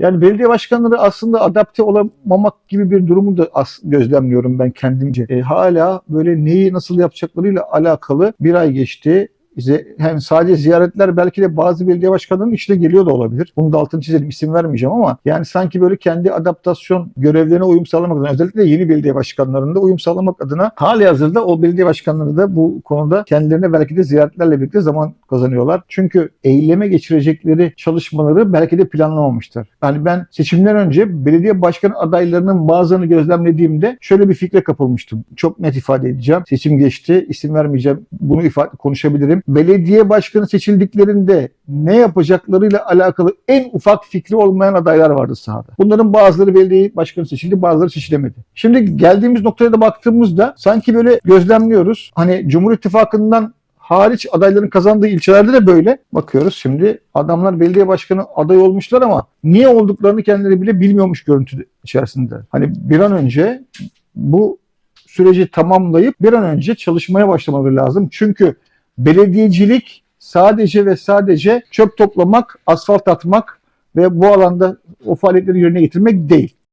Yani belediye başkanları aslında adapte olamamak gibi bir durumu da gözlemliyorum ben kendimce. E, hala böyle neyi nasıl yapacaklarıyla alakalı bir ay geçti. Hem sadece ziyaretler belki de bazı belediye başkanlarının işine geliyor da olabilir. Bunu da altını çizelim isim vermeyeceğim ama yani sanki böyle kendi adaptasyon görevlerine uyum sağlamak adına özellikle yeni belediye başkanlarında uyum sağlamak adına hali hazırda o belediye başkanları da bu konuda kendilerine belki de ziyaretlerle birlikte zaman kazanıyorlar. Çünkü eyleme geçirecekleri çalışmaları belki de planlamamışlar. Yani ben seçimden önce belediye başkan adaylarının bazılarını gözlemlediğimde şöyle bir fikre kapılmıştım. Çok net ifade edeceğim. Seçim geçti. isim vermeyeceğim. Bunu ifade konuşabilirim. Belediye başkanı seçildiklerinde ne yapacaklarıyla alakalı en ufak fikri olmayan adaylar vardı sahada. Bunların bazıları belediye başkanı seçildi, bazıları seçilemedi. Şimdi geldiğimiz noktaya da baktığımızda sanki böyle gözlemliyoruz. Hani Cumhur İttifakı'ndan hariç adayların kazandığı ilçelerde de böyle. Bakıyoruz şimdi adamlar belediye başkanı aday olmuşlar ama niye olduklarını kendileri bile bilmiyormuş görüntü içerisinde. Hani bir an önce bu süreci tamamlayıp bir an önce çalışmaya başlamaları lazım. Çünkü belediyecilik sadece ve sadece çöp toplamak, asfalt atmak ve bu alanda o faaliyetleri yerine getirmek değil.